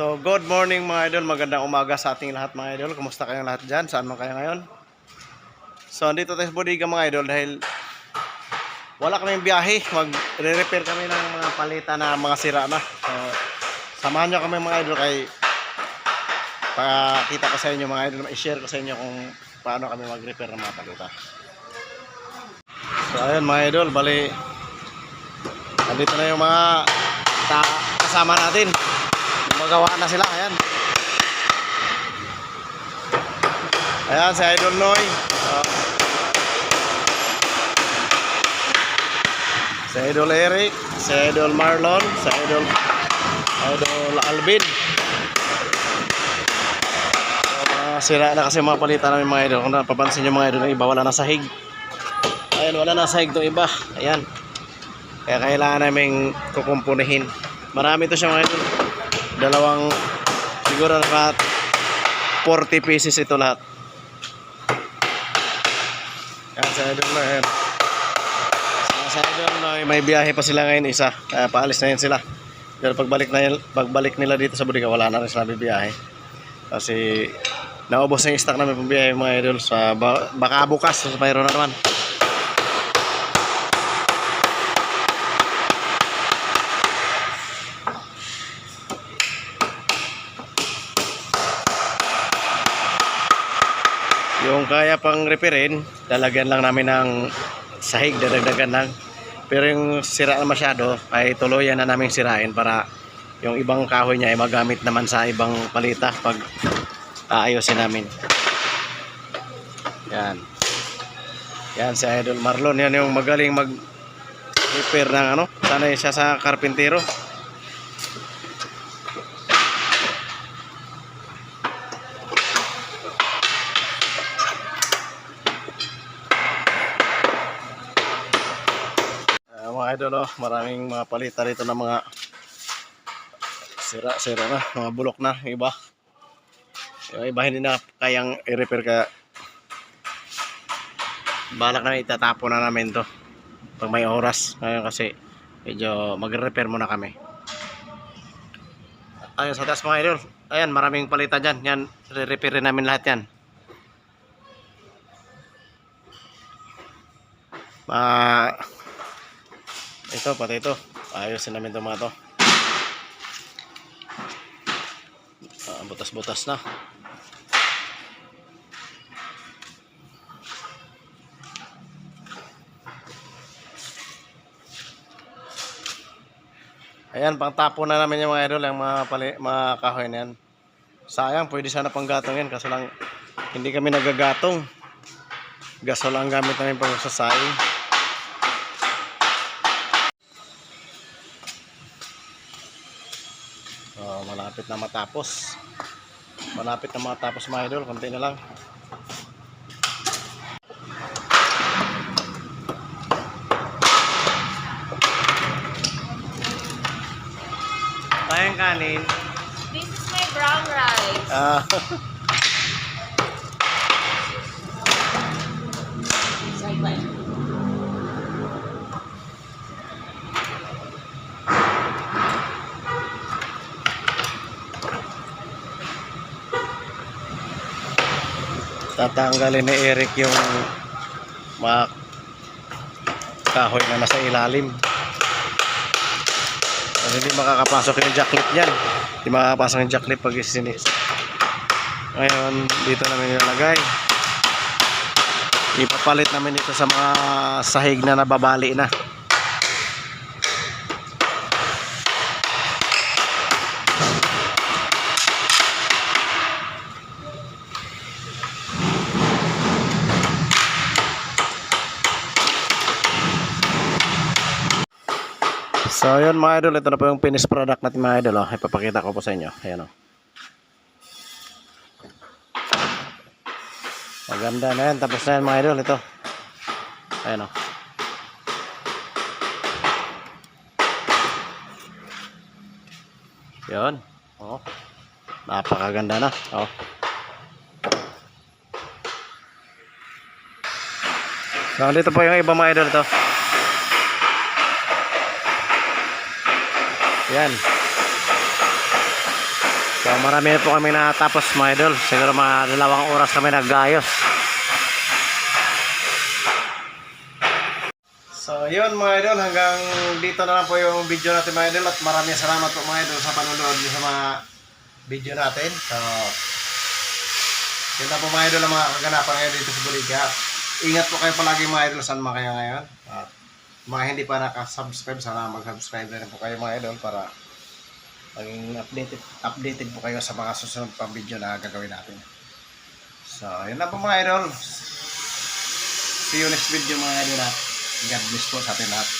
So, good morning mga idol. Magandang umaga sa ating lahat mga idol. Kumusta kayong lahat dyan? Saan man kayo ngayon? So, andito tayo sa bodega mga idol dahil wala kaming biyahe. Mag-repair kami ng mga palitan na mga sira na. So, samahan nyo kami mga idol kay pakita ko sa inyo mga idol. I-share ko sa inyo kung paano kami mag-repair ng mga palitan. So, ayun mga idol. Bali, andito na yung mga ta- kasama natin. Magawa na sila, ayan. Ayan, si Idol Noy. Oh. Si Idol Eric, si Idol Marlon, si Idol Idol Alvin. Mga sira na kasi mga palitan namin mga idol. Kung napapansin nyo mga idol, iba wala na sahig. Ayan, wala na sahig itong iba. Ayan. Kaya kailangan namin kukumpunihin. Marami to siya mga idol dalawang siguro lahat 40 pieces ito lahat yan sa idol na yan sa idol na may biyahe pa sila ngayon isa kaya paalis na yan sila pero pagbalik na pagbalik nila dito sa Budiga wala na rin sila bibiyahe kasi naubos na yung stock namin pambiyahe mga idol sa ba- baka bukas so, mayroon na naman Yung kaya pang repairin, lalagyan lang namin ng sahig, dadagdagan lang. Pero yung sira na masyado, ay tuluyan na namin sirain para yung ibang kahoy niya ay magamit naman sa ibang palita pag aayusin namin. Yan. Yan si Idol Marlon. Yan yung magaling mag repair ng ano. Sanay siya sa karpintero. Idol, oh, maraming mga palitan rito ng mga sira-sira na, mga bulok na, iba. Yung iba hindi na kayang i-repair kaya balak na itatapon na namin to. Pag may oras ngayon kasi medyo magre-repair muna kami. Ayun sa taas mga idol. Ayan maraming palitan dyan. Yan re-repair namin lahat yan. Ma ito, pati ito. Ayusin namin itong mga to. Ah, butas-butas na. Ayan, pang tapo na namin yung mga idol, yung mga, pali, mga kahoy na yan. Sayang, pwede sana pang gatong yan, kaso lang hindi kami nagagatong. Gasol ang gamit namin pang sasaing. Oh, malapit na matapos. Malapit na matapos mga idol, konti na lang. Tayong kanin. This is my brown rice. Ah, tatanggalin ni Eric yung mga kahoy na nasa ilalim. Kasi hindi makakapasok yung jacklet niyan. Hindi makakapasok yung jacklet pag isinis. Ngayon, dito namin nilalagay. Ipapalit namin ito sa mga sahig na nababali na. So yun mga idol, ito na po yung finished product natin mga idol. Oh. Ipapakita ko po sa inyo. Ayan oh. Maganda na yan. Tapos na yan mga idol. Ito. Ayan oh. Yun. Oh. Napakaganda na. Oh. So, dito po yung iba mga idol to. Yan. So, marami na po kami natapos mga idol. Siguro mga dalawang oras kami nagayos. So, yun mga idol. Hanggang dito na lang po yung video natin mga idol. At maraming salamat po mga idol sa panonood niyo sa mga video natin. So, yun na po mga idol ang mga kaganapan ngayon dito sa Buliga. Ingat po kayo palagi mga idol saan mga kayo ngayon. At mga hindi pa nakasubscribe, sana mag-subscribe na po kayo mga idol para maging updated, updated po kayo sa mga susunod pang video na gagawin natin. So, yun na po mga idol. See you next video mga idol God bless po sa atin lahat.